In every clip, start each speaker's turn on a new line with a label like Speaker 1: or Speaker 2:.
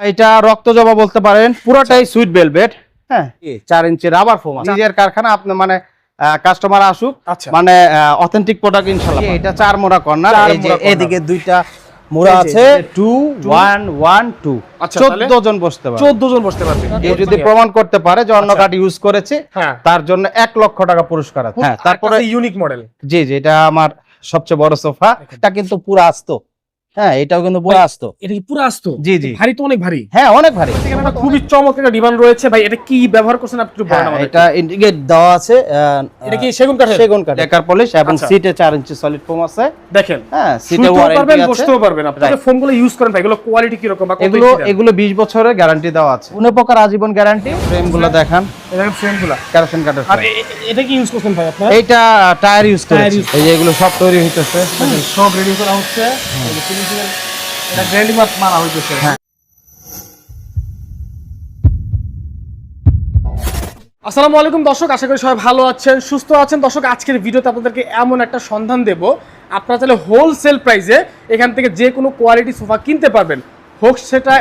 Speaker 1: এটা রক্ত জবা বলতে পারেন পুরোটাই সুইট বেলভেট হ্যাঁ। চার ইঞ্চি রাবার ফোম নিজের কারখানা আপনি মানে কাস্টমার আসুক
Speaker 2: আচ্ছা।
Speaker 1: মানে অথেন্টিক প্রোডাক্ট ইনশাল্লাহ এটা চার মোড়া কর্নার এই যে এদিকে দুইটা মোড়া আছে টু ওয়ান ওয়ান টু
Speaker 2: আচ্ছা,
Speaker 1: চোদ্দ জন বসতে পারে
Speaker 2: চোদ্দ জন বসতে পারবে।
Speaker 1: কেউ যদি প্রমাণ করতে পারে যে অন্য
Speaker 2: আচ্ছা।
Speaker 1: কার্ড ইউজ করেছে
Speaker 2: হ্যাঁ।
Speaker 1: তার জন্য এক লক্ষ টাকা পুরস্কার আছে। হ্যাঁ তারপরে
Speaker 2: ইউনিক মডেল
Speaker 1: জি জি এটা আমার সবচেয়ে বড় সোফা। এটা কিন্তু পুরো আস্ত। হ্যাঁ এটাও কিন্তু পুরো আস্ত।
Speaker 2: এটা কি পুরো আসতো?
Speaker 1: জি জি।
Speaker 2: ভারী তো অনেক ভারী।
Speaker 1: হ্যাঁ অনেক ভারী।
Speaker 2: এখানে খুবই চমৎকার একটা ডিমান্ড রয়েছে। ভাই এটা কি ব্যবহার করছেন আপনি একটু বলেন
Speaker 1: হ্যাঁ,
Speaker 2: আমাদের
Speaker 1: এটা ইন্ডিকেট দেওয়া আছে আহ,
Speaker 2: এটা কি সেগুন কাঠের?
Speaker 1: সেগুন কাঠ ডেকার পলিশ এবং
Speaker 2: আচ্ছা।
Speaker 1: সিটে চার ইঞ্চি সলিড ফোম আছে।
Speaker 2: দেখেন
Speaker 1: হ্যাঁ সিটে
Speaker 2: পারবেন
Speaker 1: ওয়ারেন্টি আছে।
Speaker 2: বসতেও পারবেন। আপনি
Speaker 1: Right.
Speaker 2: ফোনগুলো ইউজ করেন ভাই এগুলো কোয়ালিটি কি রকম বা কত
Speaker 1: এগুলো এগুলো 20 বছরের গ্যারান্টি দেওয়া আছে। কোনো প্রকার আজীবন গ্যারান্টি ফ্রেমগুলো দেখান।
Speaker 2: ফ্রেমগুলো
Speaker 1: কেরোসিন কাঠের
Speaker 2: আর এটা কি ইউজ করছেন ভাই আপনারা?
Speaker 1: এইটা টায়ার ইউজ করেছি। এই যে এগুলো সব তৈরি হইতেছে।
Speaker 2: সব রেডি করা হচ্ছে। এটা মারা হইতেছে।
Speaker 1: হ্যাঁ।
Speaker 2: আসসালামু আলাইকুম দর্শক আশা করি সবাই ভালো আছেন সুস্থ আছেন। দর্শক আজকের ভিডিওতে আপনাদেরকে এমন একটা সন্ধান দেব। আপনারা চাইলে হোলসেল প্রাইসে এখান থেকে যে কোনো কোয়ালিটি সোফা কিনতে পারবেন। হোক সেটা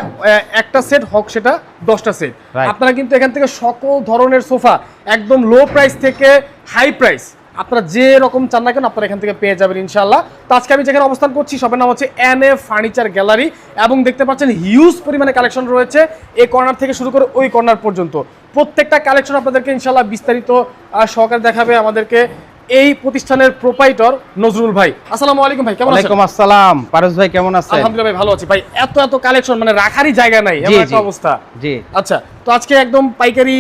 Speaker 2: একটা সেট হোক সেটা দশটা সেট। আপনারা কিন্তু এখান থেকে সকল ধরনের সোফা একদম লো প্রাইস থেকে হাই প্রাইস আপনারা যে রকম চান না কেন আপনারা এখান থেকে পেয়ে যাবেন ইনশাল্লাহ তো আজকে আমি যেখানে অবস্থান করছি সবার নাম হচ্ছে এন এ ফার্নিচার গ্যালারি এবং দেখতে পাচ্ছেন হিউজ পরিমাণে কালেকশন রয়েছে এই কর্নার থেকে শুরু করে ওই কর্নার পর্যন্ত। প্রত্যেকটা কালেকশন আপনাদেরকে ইনশাল্লাহ বিস্তারিত সহকারে দেখাবে আমাদেরকে। এই প্রতিষ্ঠানের প্রোপাইটর নজরুল ভাই। আসসালামু আলাইকুম ভাই কেমন আছেন?
Speaker 1: ওয়ালাইকুম আসসালাম। পারস ভাই কেমন আছেন?
Speaker 2: আলহামদুলিল্লাহ ভাই ভালো আছি। ভাই এত এত কালেকশন মানে রাখারই জায়গা নাই এমন একটা অবস্থা।
Speaker 1: জি।
Speaker 2: আচ্ছা তো আজকে একদম পাইকারি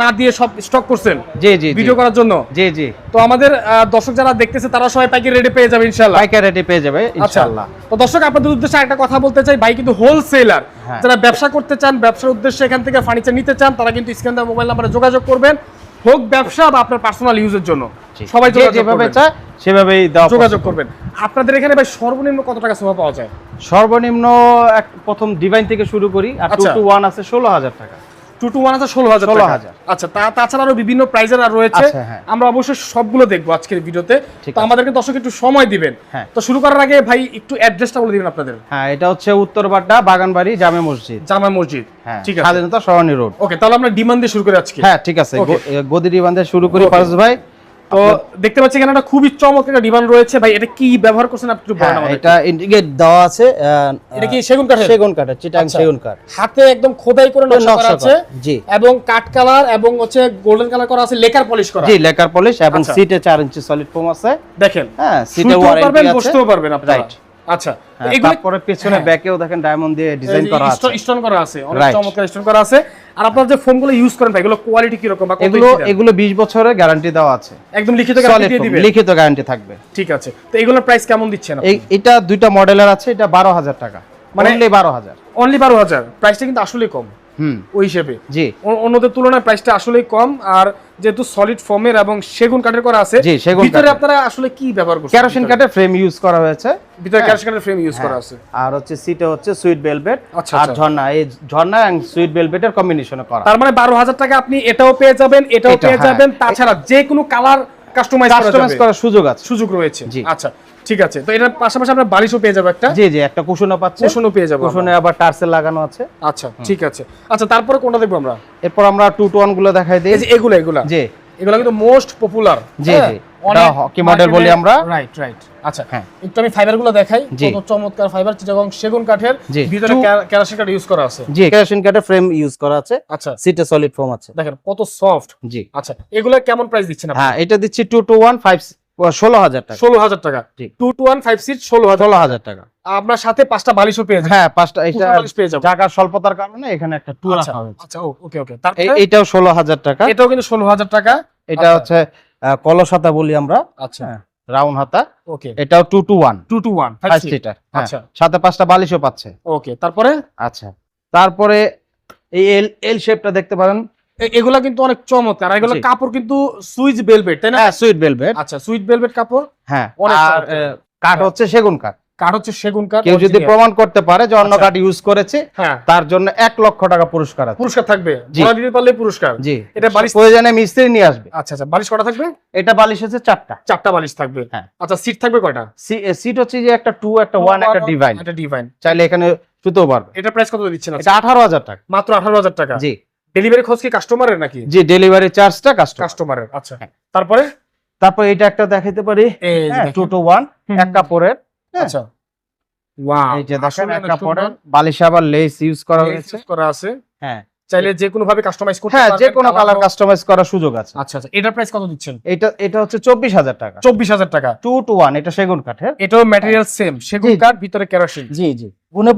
Speaker 2: না দিয়ে সব স্টক করছেন?
Speaker 1: জি জি
Speaker 2: ভিডিও করার জন্য?
Speaker 1: জি জি।
Speaker 2: তো আমাদের দর্শক যারা দেখতেছে তারা সবাই পাইকারি রেটে পেয়ে যাবে ইনশাল্লাহ
Speaker 1: পাইকার রেটে পেয়ে যাবে
Speaker 2: আচ্ছা
Speaker 1: ইনশাআল্লাহ।
Speaker 2: তো দর্শক আপনাদের উদ্দেশ্যে একটা কথা বলতে চাই। ভাই কিন্তু হোলসেলার
Speaker 1: হ্যাঁ।
Speaker 2: যারা ব্যবসা করতে চান ব্যবসার উদ্দেশ্যে এখান থেকে ফার্নিচার নিতে চান তারা কিন্তু স্ক্রিন মোবাইল নাম্বারে যোগাযোগ করবেন। হোক ব্যবসা বা আপনার পার্সোনাল ইউজের জন্য। সবাই
Speaker 1: যেভাবে চায় সেভাবেই
Speaker 2: যোগাযোগ করবেন। আপনাদের এখানে ভাই সর্বনিম্ন কত টাকা সোফা পাওয়া যায়?
Speaker 1: সর্বনিম্ন এক প্রথম ডিভাইন থেকে শুরু করি আর টু। টু ওয়ান আছে ষোলো হাজার টাকা।
Speaker 2: টু টু ওয়ান আছে ষোলো হাজার
Speaker 1: 16,000
Speaker 2: আচ্ছা তা তাছাড়া আরও বিভিন্ন প্রাইজের আর রয়েছে।
Speaker 1: আচ্ছা, হ্যাঁ।
Speaker 2: আমরা অবশ্যই সবগুলো দেখব আজকের ভিডিওতে। তো। আমাদেরকে দর্শক একটু সময় দিবেন।
Speaker 1: হ্যাঁ।
Speaker 2: তো শুরু করার আগে ভাই একটু অ্যাড্রেসটা বলে দিবেন আপনাদের।
Speaker 1: হ্যাঁ এটা হচ্ছে উত্তরবাড্ডা বাগানবাড়ি জামে মসজিদ।
Speaker 2: জামে মসজিদ।
Speaker 1: হ্যাঁ
Speaker 2: ঠিক আছে।
Speaker 1: স্বাধীনতা সরণি রোড।
Speaker 2: ওকে তাহলে আমরা ডিমান্ড দিয়ে শুরু করে আজকে।
Speaker 1: হ্যাঁ ঠিক আছে. গদি বান্ধে শুরু করি পারস ভাই।
Speaker 2: তো দেখতে পাচ্ছি এখানে একটা খুবই চমৎকার একটা ডিমান্ড রয়েছে। ভাই এটা কি ব্যবহার করছেন? আপনি একটু বলেন
Speaker 1: হ্যাঁ
Speaker 2: আমাদের
Speaker 1: এটা ইন্ডিকেট দেওয়া আছে
Speaker 2: এটা কি সেগুন কাঠের?
Speaker 1: সেগুন কাঠের চিটাং
Speaker 2: আচ্ছা।
Speaker 1: সেগুন কাঠ।
Speaker 2: হাতে একদম খোদাই করে নকশা করা আছে
Speaker 1: জি।
Speaker 2: এবং কাঠ কালার এবং হচ্ছে গোল্ডেন কালার করা আছে লেকার পলিশ করা।
Speaker 1: জি লেকার পলিশ এবং। সিটে চার ইঞ্চি সলিড ফোম আছে।
Speaker 2: দেখেন।
Speaker 1: হ্যাঁ সিটে
Speaker 2: পারবেন
Speaker 1: ওয়ারেন্টি আছে।
Speaker 2: বসতেও পারবেন
Speaker 1: Right.
Speaker 2: আচ্ছা
Speaker 1: হ্যাঁ, তারপরে পেছনে। ব্যাকেও দেখেন ডায়মন্ড দিয়ে ডিজাইন করা আছে।
Speaker 2: স্টোন করা আছে অনেক চমৎকার স্টোন করা আছে। আর আপনারা যে ফোনগুলো ইউজ করেন ভাই এগুলো কোয়ালিটি কি রকম বা
Speaker 1: এগুলো এগুলো 20 বছরের গ্যারান্টি দেওয়া আছে।
Speaker 2: একদম লিখিত গ্যারান্টি দিয়ে দিবেন?
Speaker 1: লিখিত গ্যারান্টি থাকবে।
Speaker 2: ঠিক আছে তো এগুলোর প্রাইস কেমন দিচ্ছেন আপনি?
Speaker 1: এটা দুইটা মডেলের আছে এটা 12000 টাকা। মানে
Speaker 2: মানে-
Speaker 1: 12000
Speaker 2: অনলি বারো হাজার। প্রাইসটা কিন্তু আসলে কম। ওই হিসেবে।
Speaker 1: জি।
Speaker 2: অন্যদের তুলনায় প্রাইসটা আসলেই কম আর যেহেতু সলিড ফর্মের এবং সেগুন কাঠের করা আছে
Speaker 1: জি, সেগুন
Speaker 2: ভিতরে আপনারা আসলে কি ব্যবহার করছেন?
Speaker 1: কেরোসিন কাঠের ফ্রেম ইউজ করা হয়েছে।
Speaker 2: ভিতরে
Speaker 1: হ্যাঁ।
Speaker 2: কেরোসিন কাঠের ফ্রেম ইউজ করা আছে।
Speaker 1: আর হচ্ছে সিটে হচ্ছে সুইট ভেলভেট
Speaker 2: আচ্ছা,
Speaker 1: আর
Speaker 2: আচ্ছা।
Speaker 1: ঝর্ণা। এই ঝর্ণা এবং সুইট ভেলভেটের কম্বিনেশনে করা।
Speaker 2: তার মানে বারো হাজার টাকা আপনি এটাও পেয়ে যাবেন এটাও পেয়ে
Speaker 1: হ্যাঁ।
Speaker 2: যাবেন। তাছাড়া যে কোনো কালার কাস্টমাইজ
Speaker 1: কাস্টমাইজ করার সুযোগ আছে।
Speaker 2: সুযোগ রয়েছে। আচ্ছা ঠিক আছে। তো এটার পাশাপাশি আমরা বালিশও পেয়ে যাব একটা।
Speaker 1: জি জি একটা কুশনও পাচ্ছে।
Speaker 2: কুশনও পেয়ে যাব
Speaker 1: কুশনে আবার টার্সেল লাগানো আছে।
Speaker 2: আচ্ছা ঠিক আছে। আচ্ছা তারপরে কোনটা দেখব আমরা?
Speaker 1: এরপর আমরা টু টু ওয়ানগুলো দেখাই দিই।
Speaker 2: এগুলো এগুলা।
Speaker 1: জি।
Speaker 2: এগুলো কিন্তু মোস্ট পপুলার
Speaker 1: জি, জি। এটা hockey model বলি আমরা।
Speaker 2: রাইট রাইট আচ্ছা
Speaker 1: হ্যাঁ।
Speaker 2: একটু আমি ফাইবারগুলো দেখাই কত চমৎকার ফাইবার চিটাগং সেগুন কাঠের। ভিতরে কেরাসিন কাঠ ইউজ করা আছে।
Speaker 1: জি কেরোসিন কাঠের ফ্রেম ইউজ করা আছে।
Speaker 2: আচ্ছা।
Speaker 1: সিটে সলিড ফোম আছে।
Speaker 2: দেখেন কত সফট
Speaker 1: জি।
Speaker 2: আচ্ছা এগুলো কেমন প্রাইস দিচ্ছেন আপনি?
Speaker 1: হ্যাঁ এটা দিচ্ছি টু টু ওয়ান ফাইভ ষোলো হাজার টাকা।
Speaker 2: ষোলো হাজার টাকা। Two two one five seat ষোলো
Speaker 1: ষোলো হাজার টাকা।
Speaker 2: আপনার সাথে পাঁচটা বালিশও পেয়ে যাবেন।
Speaker 1: হ্যাঁ পাঁচটা এটা
Speaker 2: পেয়ে
Speaker 1: স্বল্পতার কারণে এখানে একটা টু
Speaker 2: আচ্ছা
Speaker 1: রাখা হয়েছে
Speaker 2: আচ্ছা ওকে ওকে।
Speaker 1: এইটাও ষোলো হাজার টাকা।
Speaker 2: এটাও কিন্তু ষোলো হাজার টাকা।
Speaker 1: এটা
Speaker 2: আচ্ছা।
Speaker 1: হচ্ছে কলস হাতা বলি আমরা।
Speaker 2: আচ্ছা।
Speaker 1: রাউন্ড হাতা।
Speaker 2: ওকে।
Speaker 1: এটাও two two one
Speaker 2: two two one
Speaker 1: five seater
Speaker 2: আচ্ছা।
Speaker 1: সাথে পাঁচটা বালিশও পাচ্ছে।
Speaker 2: ওকে তারপরে?
Speaker 1: আচ্ছা। তারপরে এই এল এল শেপটা দেখতে পারেন।
Speaker 2: এগুলা কিন্তু অনেক চমৎকার। এগুলো কাপড় কিন্তু সুইচ বেলভেট তাই না?
Speaker 1: হ্যাঁ সুইট ভেলভেট
Speaker 2: আচ্ছা সুইট বেলভেট কাপড়?
Speaker 1: হ্যাঁ
Speaker 2: অনেক
Speaker 1: আর কাঠ হচ্ছে সেগুন কাঠ।
Speaker 2: কাঠ হচ্ছে সেগুন কাঠ
Speaker 1: কেউ যদি প্রমাণ করতে পারে যে অন্য
Speaker 2: আচ্ছা।
Speaker 1: কাঠ ইউজ করেছে
Speaker 2: হ্যাঁ।
Speaker 1: তার জন্য এক লক্ষ টাকা পুরস্কার আছে।
Speaker 2: পুরস্কার থাকবে। দিতে পারলে পুরস্কার।
Speaker 1: জি।
Speaker 2: এটা বালিশ
Speaker 1: প্রয়োজনে মিস্ত্রি নিয়ে আসবে।
Speaker 2: আচ্ছা আচ্ছা বালিশ কটা থাকবে?
Speaker 1: এটা বালিশ হচ্ছে চারটা।
Speaker 2: চারটা বালিশ থাকবে।
Speaker 1: হ্যাঁ।
Speaker 2: আচ্ছা সিট থাকবে কয়টা?
Speaker 1: সিট হচ্ছে যে একটা টু একটা ওয়ান একটা ডিভাইন
Speaker 2: একটা ডিভাইন
Speaker 1: চাইলে এখানে শুতেও পারবে
Speaker 2: এটা প্রাইস কত দিচ্ছেন?
Speaker 1: এটা আঠারো হাজার টাকা।
Speaker 2: মাত্র আঠারো হাজার টাকা?
Speaker 1: জি।
Speaker 2: ডেলিভারি খরচ কি কাস্টমারের নাকি?
Speaker 1: জি ডেলিভারি চার্জটা কাস্টমার
Speaker 2: কাস্টমারের আচ্ছা।
Speaker 1: হ্যাঁ।
Speaker 2: তারপরে?
Speaker 1: তারপর এটা একটা দেখাতে পারি।
Speaker 2: এই যে
Speaker 1: হ্যাঁ
Speaker 2: দেখেন।
Speaker 1: টু টু ওয়ান
Speaker 2: হুম,
Speaker 1: এক কাপড়ের। হ্যাঁ।
Speaker 2: আচ্ছা। ওয়াও
Speaker 1: এই যে দেখেন
Speaker 2: আসলে
Speaker 1: এক
Speaker 2: অনেক
Speaker 1: কাপড়ের
Speaker 2: সুন্দর।
Speaker 1: বালিশ আবার লেস ইউজ করা হয়েছে।
Speaker 2: করা আছে।
Speaker 1: হ্যাঁ।
Speaker 2: চাইলে যে কোনো ভাবে কাস্টমাইজ করতে
Speaker 1: হ্যাঁ যে কোনো কালার কাস্টমাইজ করার সুযোগ আছে।
Speaker 2: আচ্ছা আচ্ছা। এটার প্রাইস কত দিচ্ছেন?
Speaker 1: এটা এটা হচ্ছে চব্বিশ হাজার টাকা।
Speaker 2: চব্বিশ হাজার টাকা।
Speaker 1: টু এটা সেগুন কাঠের
Speaker 2: এটাও ম্যাটেরিয়াল সেম সেগুন কাঠ ভিতরে কেরোসিন
Speaker 1: জি জি।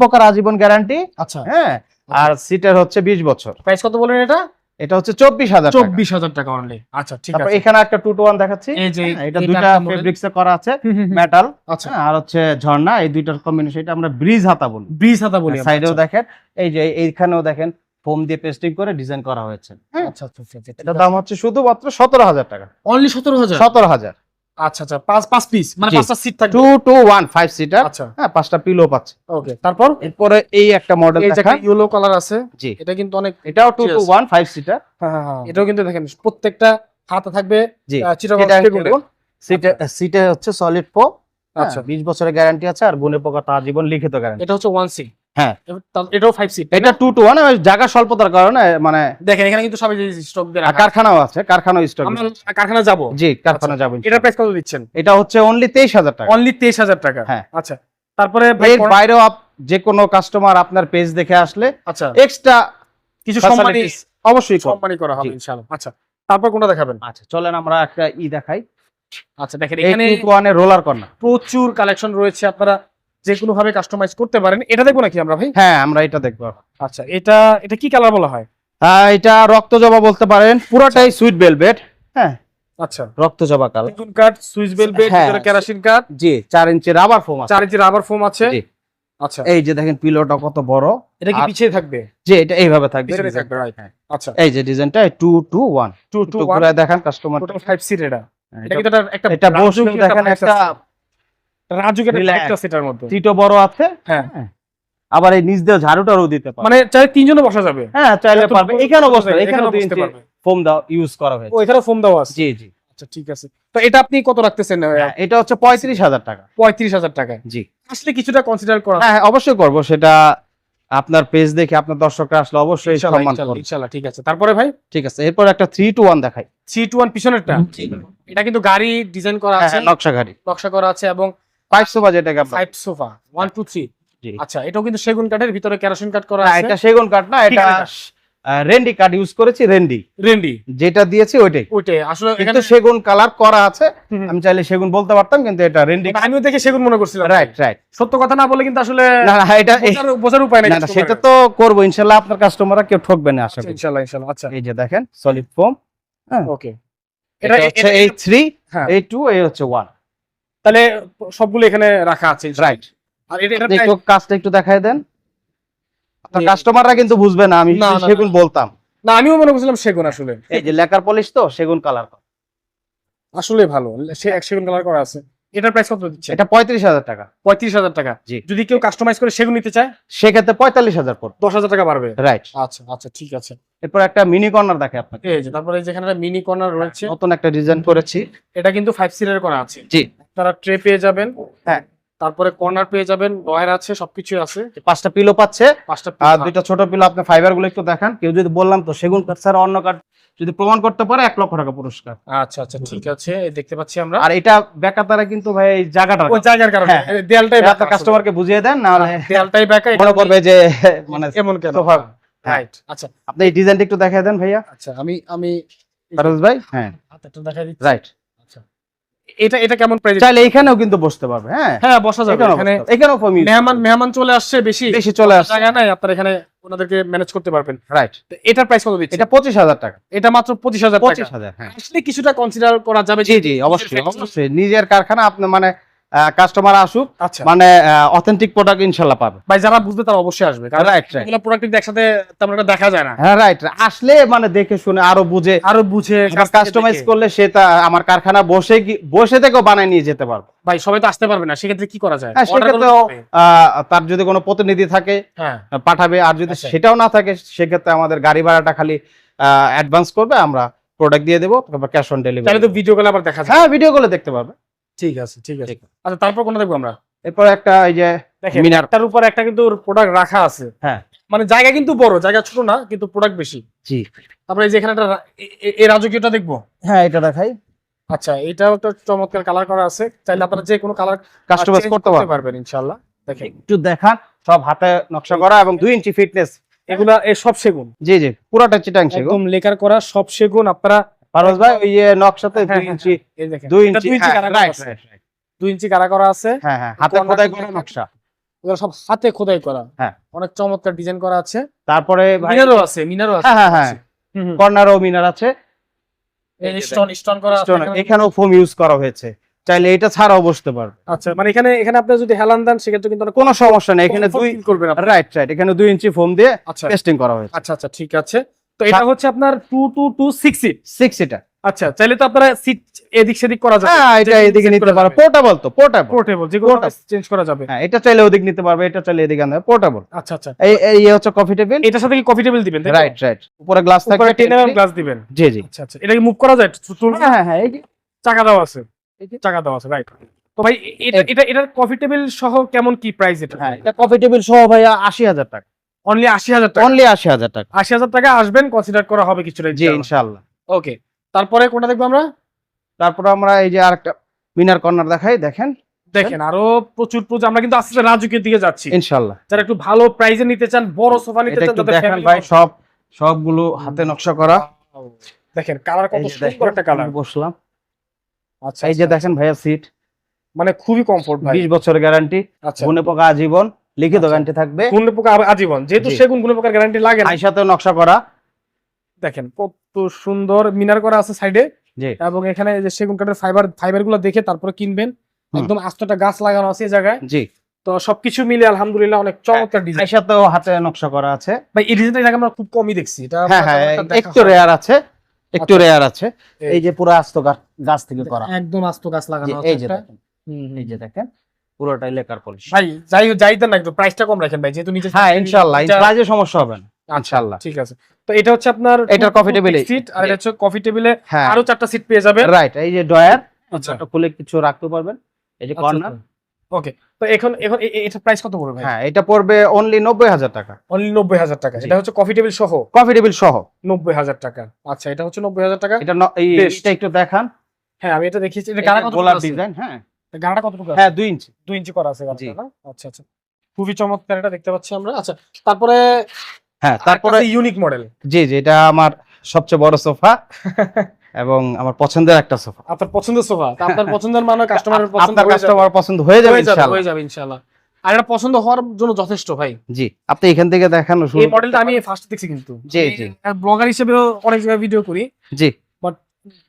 Speaker 1: পোকার আজীবন গ্যারান্টি
Speaker 2: আচ্ছা।
Speaker 1: হ্যাঁ আর সিটের হচ্ছে বিশ বছর।
Speaker 2: প্রাইস কত বলেন এটা?
Speaker 1: এটা হচ্ছে চব্বিশ হাজার
Speaker 2: চব্বিশ হাজার টাকা অনলি আচ্ছা ঠিক আছে।
Speaker 1: এখানে একটা টু টু ওয়ান দেখাচ্ছি।
Speaker 2: এই যে
Speaker 1: হ্যাঁ, এটা
Speaker 2: এটা
Speaker 1: দুইটা ফেব্রিক্স করা আছে। মেটাল
Speaker 2: আচ্ছা।
Speaker 1: আর হচ্ছে ঝর্ণা এই দুইটার কম্বিনেশন এটা আমরা ব্রিজ হাতা বলি।
Speaker 2: ব্রিজ হাতা বলি
Speaker 1: সাইডেও
Speaker 2: আচ্ছা।
Speaker 1: দেখেন এই যে এইখানেও দেখেন ফোম দিয়ে পেস্টিং করে ডিজাইন করা হয়েছে। হ্যাঁ
Speaker 2: আচ্ছা আচ্ছা আচ্ছা, আচ্ছা
Speaker 1: এটার দাম হচ্ছে শুধুমাত্র সতেরো হাজার টাকা।
Speaker 2: অনলি সতেরো হাজার?
Speaker 1: সতেরো হাজার।
Speaker 2: আচ্ছা আচ্ছা পাঁচ পাঁচ পিস মানে। পাঁচটা সিট থাকবে।
Speaker 1: টু সিটার
Speaker 2: আচ্ছা।
Speaker 1: হ্যাঁ পাঁচটা পিলো পাচ্ছে।
Speaker 2: ওকে তারপর?
Speaker 1: এরপরে এই একটা মডেল
Speaker 2: এই যে ইয়েলো কালার আছে
Speaker 1: জি।
Speaker 2: এটা কিন্তু অনেক
Speaker 1: এটাও টু সিটার
Speaker 2: হ্যাঁ হ্যাঁ হ্যাঁ এটাও কিন্তু দেখেন প্রত্যেকটা হাতে থাকবে চিটাগং
Speaker 1: সিটে সিটে হচ্ছে সলিড ফো
Speaker 2: আচ্ছা
Speaker 1: আচ্ছা। বিশ বছরের গ্যারান্টি আছে আর গুনে পোকা তার জীবন লিখিত গ্যারান্টি
Speaker 2: এটা হচ্ছে সি
Speaker 1: হ্যাঁ।
Speaker 2: এটাও ফাইভ সিট
Speaker 1: এটা টু টু ওয়ান জায়গা স্বল্পতার কারণে মানে
Speaker 2: দেখেন এখানে কিন্তু সবাই স্টক
Speaker 1: কারখানাও আছে কারখানাও স্টক
Speaker 2: কারখানা যাব?
Speaker 1: জি কারখানা যাবেন
Speaker 2: এটা প্রাইস কত দিচ্ছেন?
Speaker 1: এটা হচ্ছে অনলি তেইশ হাজার টাকা।
Speaker 2: অনলি তেইশ হাজার টাকা?
Speaker 1: হ্যাঁ।
Speaker 2: আচ্ছা। তারপরে
Speaker 1: এর বাইরেও যে কোনো কাস্টমার আপনার পেজ দেখে আসলে
Speaker 2: আচ্ছা।
Speaker 1: এক্সট্রা
Speaker 2: কিছু সম্মানী
Speaker 1: অবশ্যই।
Speaker 2: সম্মানী করা হবে ইনশাআল্লাহ আচ্ছা। তারপর কোনটা দেখাবেন?
Speaker 1: আচ্ছা চলেন আমরা একটা ই দেখাই।
Speaker 2: আচ্ছা দেখেন এখানে
Speaker 1: রোলার কর্নার
Speaker 2: প্রচুর কালেকশন রয়েছে আপনারা। যে কোনো ভাবে কাস্টমাইজ করতে পারেন এটা দেখব নাকি আমরা ভাই?
Speaker 1: হ্যাঁ আমরা এটা দেখব।
Speaker 2: আচ্ছা এটা এটা কি কালার বলা হয়?
Speaker 1: হ্যাঁ এটা রক্ত জবা বলতে পারেন। পুরোটাই সুইট বেলভেট হ্যাঁ।
Speaker 2: আচ্ছা।
Speaker 1: রক্ত জবা কালার
Speaker 2: বেগুন কাঠ সুইচ বেলভেট
Speaker 1: হ্যাঁ।
Speaker 2: ভিতরে কেরাসিন কাঠ
Speaker 1: জি চার ইঞ্চি রাবার ফোম আছে।
Speaker 2: চার ইঞ্চি রাবার ফোম আছে।
Speaker 1: জি।
Speaker 2: আচ্ছা।
Speaker 1: এই যে দেখেন পিলোটা কত বড়।
Speaker 2: এটা কি পিছিয়ে থাকবে?
Speaker 1: যে এটা এইভাবে থাকবে।
Speaker 2: রাইট আচ্ছা।
Speaker 1: এই যে ডিজাইনটা দেখান কাস্টমার
Speaker 2: টোটাল ফাইভ সিট এটা। এটা একটা
Speaker 1: দেখেন একটা।
Speaker 2: রাজুকি একটা
Speaker 1: Relax।
Speaker 2: vibes আছে এটার মধ্যে।
Speaker 1: সিটও বড় আছে।
Speaker 2: হ্যাঁ।
Speaker 1: আবার এই নিচ দিয়ে ঝাড়ুটারও দিতে পারে
Speaker 2: মানে চাইলে বসা যাবে।
Speaker 1: হ্যাঁ চাইলে পারবে।
Speaker 2: বড়
Speaker 1: এখানেও বসতে এখানেও
Speaker 2: এখানেও বসতে পারবে।
Speaker 1: ফোম দাও ইউজ করা হয়েছে।
Speaker 2: ও এখানেও ফোম দেওয়া আছে?
Speaker 1: জি জি।
Speaker 2: আচ্ছা ঠিক আছে। তো এটা আপনি কত রাখতেছেন?
Speaker 1: হ্যাঁ, এটা হচ্ছে পঁয়ত্রিশ হাজার টাকা।
Speaker 2: পঁয়ত্রিশ হাজার টাকায়
Speaker 1: জি।
Speaker 2: আসলে কিছুটা কনসিডার করা
Speaker 1: হ্যাঁ হ্যাঁ, অবশ্যই করব। সেটা আপনার পেজ দেখে আপনার দর্শকরা আসলে অবশ্যই
Speaker 2: ইনশাআল্লাহ,
Speaker 1: সম্মান করবে।
Speaker 2: ইনশাআল্লাহ, ঠিক আছে। তারপরে ভাই?
Speaker 1: ঠিক আছে। এরপর একটা থ্রি টু দেখাই।
Speaker 2: পিছনেরটা? এটা কিন্তু গাড়ি ডিজাইন করা
Speaker 1: হ্যাঁ,
Speaker 2: আছে।
Speaker 1: হ্যাঁ, নকশা গাড়ি।
Speaker 2: নকশা করা আছে এবং
Speaker 1: ফাইভ সোফা যেটাকে
Speaker 2: five sofa one two three
Speaker 1: জি।
Speaker 2: আচ্ছা এটাও কিন্তু সেগুন কাঠের ভিতরে কেরোসিন কাঠ করা
Speaker 1: এটা সেগুন কাঠ না এটা রেন্ডি কাঠ ইউজ করেছি রেন্ডি।
Speaker 2: রেন্ডি।
Speaker 1: যেটা দিয়েছি ওইটাই।
Speaker 2: ওইটাই আসলে এখানে
Speaker 1: সেগুন কালার করা আছে। আমি চাইলে সেগুন বলতে পারতাম কিন্তু এটা রেন্ডি
Speaker 2: মানে আমিও দেখে সেগুন মনে করছিলাম।
Speaker 1: রাইট রাইট
Speaker 2: সত্য কথা না বলে কিন্তু আসলে
Speaker 1: না না এটা
Speaker 2: বোঝার- উপায় নাই
Speaker 1: না সেটা তো করব ইনশাল্লাহ আপনার কাস্টমাররা কেউ ঠকবে না আশা করি।
Speaker 2: ইনশাআল্লাহ ইনশাআল্লাহ আচ্ছা।
Speaker 1: এই যে দেখেন সলিড ফোম
Speaker 2: ওকে
Speaker 1: এটা হচ্ছে এই থ্রি
Speaker 2: হ্যাঁ।
Speaker 1: এই টু এই হচ্ছে ওয়ান
Speaker 2: তাহলে সবগুলো এখানে রাখা আছে
Speaker 1: রাইট
Speaker 2: আর এটা এটা
Speaker 1: একটু কাজটা একটু দেখায় দেন। আপনার কাস্টমাররা কিন্তু বুঝবে না আমি সেগুন বলতাম।
Speaker 2: না আমিও মনে করছিলাম সেগুন আসলে।
Speaker 1: এই যে লেকার পলিশ তো সেগুন কালার
Speaker 2: আসলে ভালো সে এক সেগুন কালার করা আছে। এটার প্রাইস কত দিচ্ছে?
Speaker 1: এটা পঁয়ত্রিশ হাজার টাকা।
Speaker 2: পঁয়ত্রিশ হাজার টাকা।
Speaker 1: জি।
Speaker 2: যদি কেউ কাস্টমাইজ করে নিতে চায়?
Speaker 1: সেক্ষেত্রে পঁয়তাল্লিশ হাজার পর
Speaker 2: দশ হাজার টাকা বাড়বে?
Speaker 1: রাইট
Speaker 2: আচ্ছা আচ্ছা ঠিক আছে।
Speaker 1: এরপর একটা মিনি কর্নার দেখে আপনাকে।
Speaker 2: এই যে তারপরে যেখানে মিনি কর্নার রয়েছে।
Speaker 1: নতুন একটা ডিজাইন করেছি।
Speaker 2: এটা কিন্তু ফাইভ করা আছে।
Speaker 1: জি।
Speaker 2: আপনারা ট্রে পেয়ে যাবেন।
Speaker 1: হ্যাঁ।
Speaker 2: তারপরে কর্নার পেয়ে যাবেন ডয়ার আছে সবকিছু আছে।
Speaker 1: পাঁচটা পিলো পাচ্ছে।
Speaker 2: পাঁচটা
Speaker 1: আর দুইটা ছোট পিলো আপনি ফাইবারগুলো একটু দেখান। কেউ যদি বললাম তো সেগুন কাঠ অন্য কাঠ যদি প্রমাণ করতে পারে এক লক্ষ টাকা পুরস্কার।
Speaker 2: আচ্ছা আচ্ছা ঠিক আছে দেখতে পাচ্ছি আমরা।
Speaker 1: আর এটা বেকাতারা কিন্তু ভাই এই জায়গাটা
Speaker 2: ওই জায়গার কারণে।
Speaker 1: হ্যাঁ।
Speaker 2: দেয়ালটাই
Speaker 1: আপনার কাস্টমারকে বুঝিয়ে দেন না
Speaker 2: দেয়ালটাই বাঁকা
Speaker 1: মনে করবে যে মানে
Speaker 2: এমন কেন? রাইট আচ্ছা।
Speaker 1: আপনি এই ডিজাইনটা একটু দেখাই দেন ভাইয়া।
Speaker 2: আচ্ছা আমি আমি
Speaker 1: ফারুজ ভাই হ্যাঁ।
Speaker 2: হাতটা দেখাই দিচ্ছি।
Speaker 1: রাইট
Speaker 2: এটা এটা কেমন প্রাইস
Speaker 1: চাইলে এখানেও কিন্তু বসতে পারবে হ্যাঁ?
Speaker 2: হ্যাঁ বসা যাবে। এখানে
Speaker 1: এখানেও ফমি
Speaker 2: মেহমান মেহমান চলে আসছে বেশি।
Speaker 1: বেশি চলে আসছে।
Speaker 2: জায়গা নাই আপনারা এখানে ওনাদেরকে ম্যানেজ করতে পারবেন।
Speaker 1: রাইট
Speaker 2: তো এটার প্রাইস কত দিচ্ছে
Speaker 1: এটা পঁচিশ হাজার টাকা।
Speaker 2: এটা মাত্র পঁচিশ হাজার টাকা।
Speaker 1: পঁচিশ হাজার হ্যাঁ।
Speaker 2: আসলে কিছুটা কনসিডার করা যাবে
Speaker 1: জি জি অবশ্যই অবশ্যই। নিজের কারখানা আপনি মানে কাস্টমার আসুক
Speaker 2: আচ্ছা।
Speaker 1: মানে অথেন্টিক প্রোডাক্ট ইনশাল্লাহ পাবে।
Speaker 2: ভাই যারা বুঝবে তারা অবশ্যই আসবে কারণ এগুলো প্রোডাক্ট একসাথে তেমন একটা দেখা যায় না।
Speaker 1: হ্যাঁ রাইট আসলে মানে দেখে শুনে আরও বুঝে
Speaker 2: আরও বুঝে
Speaker 1: কাস্টমাইজ করলে সেটা আমার কারখানা বসে বসে থেকেও বানায় নিয়ে যেতে পারব।
Speaker 2: ভাই সবাই তো আসতে পারবে না সেক্ষেত্রে কি করা যায়?
Speaker 1: হ্যাঁ? আহ, তার যদি কোনো প্রতিনিধি থাকে
Speaker 2: হ্যাঁ।
Speaker 1: পাঠাবে আর যদি
Speaker 2: আচ্ছা।
Speaker 1: সেটাও না থাকে সেক্ষেত্রে আমাদের গাড়ি ভাড়াটা খালি অ্যাডভান্স করবে আমরা প্রোডাক্ট দিয়ে দেবো তারপর ক্যাশ অন
Speaker 2: তাহলে
Speaker 1: ডেলিভারি
Speaker 2: তো ভিডিও কলে আবার দেখা যায়
Speaker 1: হ্যাঁ ভিডিও গুলো দেখতে পারবে।
Speaker 2: ঠিক আছে ঠিক আছে। আচ্ছা তারপর কোনটা দেখব আমরা?
Speaker 1: এরপর একটা এই যে মিনার।
Speaker 2: একটার উপর একটা কিন্তু প্রোডাক্ট রাখা আছে।
Speaker 1: হ্যাঁ।
Speaker 2: মানে জায়গা কিন্তু বড় জায়গা ছোট না কিন্তু প্রোডাক্ট বেশি।
Speaker 1: জি।
Speaker 2: তারপরে এই যে এখানে একটা এই রাজকীয়টা দেখব?
Speaker 1: হ্যাঁ এটা দেখাই।
Speaker 2: আচ্ছা এটাও তো চমৎকার কালার করা আছে। চাইলে আপনারা যে কোনো কালার
Speaker 1: কাস্টমাইজ করতে
Speaker 2: পারবেন। ইনশাআল্লাহ। দেখেন।
Speaker 1: একটু দেখান সব হাতে নকশা করা এবং দুই ইঞ্চি ফিটনেস
Speaker 2: এগুলা এই সব সেগুন।
Speaker 1: জি জি। পুরোটা চিটাং সেগুন।
Speaker 2: একদম লেকার করা সব সেগুন আপনারা
Speaker 1: পারস ভাই ওই নকশাতে
Speaker 2: হ্যাঁ,
Speaker 1: দুই
Speaker 2: হ্যাঁ,
Speaker 1: ইঞ্চি
Speaker 2: এই দেখেন।
Speaker 1: দুই ইঞ্চি
Speaker 2: কারা করা আছে।
Speaker 1: রাইট
Speaker 2: ইঞ্চি কারা করা আছে?
Speaker 1: হ্যাঁ হ্যাঁ হাতে খোদাই করা নকশা।
Speaker 2: সব হাতে খোদাই করা।
Speaker 1: হ্যাঁ।
Speaker 2: অনেক চমৎকার ডিজাইন করা আছে।
Speaker 1: তারপরে
Speaker 2: মিনারও আছে মিনারও আছে।
Speaker 1: হ্যাঁ হ্যাঁ হ্যাঁ। কর্নারও মিনার আছে।
Speaker 2: স্টোন স্টোন করা আছে
Speaker 1: এখানেও ফোম ইউজ করা হয়েছে। চাইলে এটা ছাড়াও বসতে পারবে।
Speaker 2: আচ্ছা মানে এখানে এখানে আপনি যদি হেলান দেন সেক্ষেত্রে কিন্তু
Speaker 1: কোনো সমস্যা নেই। এখানে দুই
Speaker 2: করবেন
Speaker 1: রাইট রাইট এখানে দুই ইঞ্চি ফোম দিয়ে
Speaker 2: আচ্ছা।
Speaker 1: টেস্টিং করা হয়েছে।
Speaker 2: আচ্ছা আচ্ছা ঠিক আছে। তো এটা হচ্ছে আপনার two two two six seat
Speaker 1: six এটা।
Speaker 2: আচ্ছা চাইলে তো আপনারা সিট এদিক সেদিক করা যাবে।
Speaker 1: হ্যাঁ এটা এদিকে নিতে পারো। পোর্টেবল তো পোর্টেবল
Speaker 2: পোর্টেবল যেগুলো
Speaker 1: Portable।
Speaker 2: চেঞ্জ করা যাবে।
Speaker 1: হ্যাঁ এটা চাইলে ওদিক নিতে পারবে এটা চাইলে এদিকে আনতে পোর্টেবল
Speaker 2: আচ্ছা আচ্ছা।
Speaker 1: এই এই ইয়ে হচ্ছে কফি টেবিল
Speaker 2: এটার সাথে কি কফি টেবিল দিবেন
Speaker 1: রাইট রাইট উপরে গ্লাস
Speaker 2: উপরে
Speaker 1: থাকবে
Speaker 2: 10 mm গ্লাস দিবেন।
Speaker 1: জি জি।
Speaker 2: আচ্ছা আচ্ছা। এটা কি মুভ করা যায়?
Speaker 1: হ্যাঁ হ্যাঁ হ্যাঁ এই যে।
Speaker 2: চাকা দেওয়া আছে। চাকা দেওয়া আছে রাইট তো ভাই এটা এটা এটার কফি টেবিল সহ কেমন কি প্রাইস এটা?
Speaker 1: হ্যাঁ এটা কফি টেবিল সহ আশি হাজার টাকা।
Speaker 2: অনলি আশি হাজার টাকা।
Speaker 1: অনলি আশি হাজার টাকা।
Speaker 2: আশি হাজার টাকা আসবেন কনসিডার করা হবে কিছুটা
Speaker 1: জি ইনশাল্লাহ
Speaker 2: ওকে তারপরে কোনটা দেখব আমরা?
Speaker 1: তারপর আমরা এই যে আরেকটা মিনার কর্নার দেখাই দেখেন।
Speaker 2: দেখেন আরও প্রচুর প্রচুর আমরা কিন্তু আস্তে রাজুকের দিকে যাচ্ছি।
Speaker 1: ইনশাল্লাহ
Speaker 2: যারা একটু ভালো প্রাইজে নিতে চান বড় সোফা নিতে চান
Speaker 1: দেখেন ভাই সব সবগুলো হাতে নকশা করা।
Speaker 2: দেখেন কালার কত সুন্দর একটা কালার
Speaker 1: বসলাম।
Speaker 2: আচ্ছা
Speaker 1: এই যে
Speaker 2: আচ্ছা,
Speaker 1: দেখেন ভাইয়া সিট
Speaker 2: মানে খুবই কমফোর্ট ভাই।
Speaker 1: বিশ বছরের গ্যারান্টি
Speaker 2: আচ্ছা।
Speaker 1: গুনে পোকা আজীবন। লিখিত
Speaker 2: আচ্ছা।
Speaker 1: গ্যারান্টি থাকবে।
Speaker 2: গুণ পোকা আজীবন যেহেতু সেগুন গুণ পোকার গ্যারান্টি লাগে না।
Speaker 1: আইসাতে নকশা করা।
Speaker 2: দেখেন কত সুন্দর মিনার করা আছে সাইডে এবং এখানে যে সেগুন কাঠের ফাইবার ফাইবারগুলো দেখে তারপরে কিনবেন। একদম আস্তটা গাছ লাগানো আছে এই জায়গায়।
Speaker 1: জি।
Speaker 2: তো সবকিছু মিলে আলহামদুলিল্লাহ অনেক চমৎকার ডিজাইন
Speaker 1: আইসাতেও হাতে নকশা করা আছে।
Speaker 2: ভাই এই ডিজাইনটা এর আমরা খুব কমই দেখছি। এটা
Speaker 1: হ্যাঁ হ্যাঁ
Speaker 2: একটা
Speaker 1: রেয়ার আছে একটু
Speaker 2: আচ্ছা।
Speaker 1: রেয়ার আছে।
Speaker 2: এই-
Speaker 1: যে পুরো আস্ত গাছ গাছ থেকে করা।
Speaker 2: একদম আস্ত গাছ লাগানো আছে
Speaker 1: এই যে দেখেন। পুরোটাই লেকার পলিশ
Speaker 2: ভাই যাই যাই দেন না একটু প্রাইসটা কম রাখেন ভাই যেহেতু নিচে
Speaker 1: হ্যাঁ ইনশাআল্লাহ
Speaker 2: এটা-
Speaker 1: প্রাইজে সমস্যা হবে না ইনশাআল্লাহ।
Speaker 2: ঠিক আছে। তো এটা হচ্ছে আপনার
Speaker 1: এটা কফি table-এ।
Speaker 2: সিট আর এটা হচ্ছে কফি টেবিলে
Speaker 1: হ্যাঁ।
Speaker 2: আরও চারটা সিট পেয়ে যাবেন।
Speaker 1: রাইট এই যে ডয়ার
Speaker 2: আচ্ছা।
Speaker 1: খুলে কিছু রাখতে পারবেন এই যে কর্নার
Speaker 2: ওকে তো এখন এখন এ- এ- প্রাইস কত পড়বে
Speaker 1: হ্যাঁ এটা পড়বে অনলি নব্বই হাজার টাকা।
Speaker 2: অনলি নব্বই হাজার টাকা
Speaker 1: জি।
Speaker 2: এটা হচ্ছে কফি টেবিল সহ?
Speaker 1: কফি টেবিল সহ।
Speaker 2: নব্বই হাজার টাকা আচ্ছা এটা হচ্ছে নব্বই হাজার টাকা?
Speaker 1: এটা ন- এই এটা একটু দেখান।
Speaker 2: হ্যাঁ আমি এটা দেখিয়েছি এটা
Speaker 1: এটা
Speaker 2: গাড়া কত
Speaker 1: গোলাপ ডিজাইন হ্যাঁ।
Speaker 2: গাড়াটা কতটুকু
Speaker 1: হ্যাঁ দুই ইঞ্চি।
Speaker 2: দুই ইঞ্চি করা আছে গাড়াটা আচ্ছা আচ্ছা। খুবই চমৎকার এটা দেখতে পাচ্ছি আমরা। আচ্ছা তারপরে
Speaker 1: হ্যাঁ তারপরে
Speaker 2: ইউনিক মডেল
Speaker 1: জি জি এটা আমার সবচেয়ে বড় সোফা এবং আমার পছন্দের একটা সোফা।
Speaker 2: আপনার পছন্দের সোফা? আপনার পছন্দের মানে কাস্টমারের পছন্দ
Speaker 1: আপনার কাস্টমার পছন্দ হয়ে যাবে ইনশাআল্লাহ।
Speaker 2: হয়ে যাবে ইনশাআল্লাহ। আর এটা পছন্দ হওয়ার জন্য যথেষ্ট ভাই।
Speaker 1: জি আপনি এখান থেকে দেখানো শুরু
Speaker 2: এই মডেলটা আমি ফার্স্ট দেখছি কিন্তু।
Speaker 1: জি, জি।
Speaker 2: ব্লগার হিসেবেও অনেক জায়গায় ভিডিও করি।
Speaker 1: জি।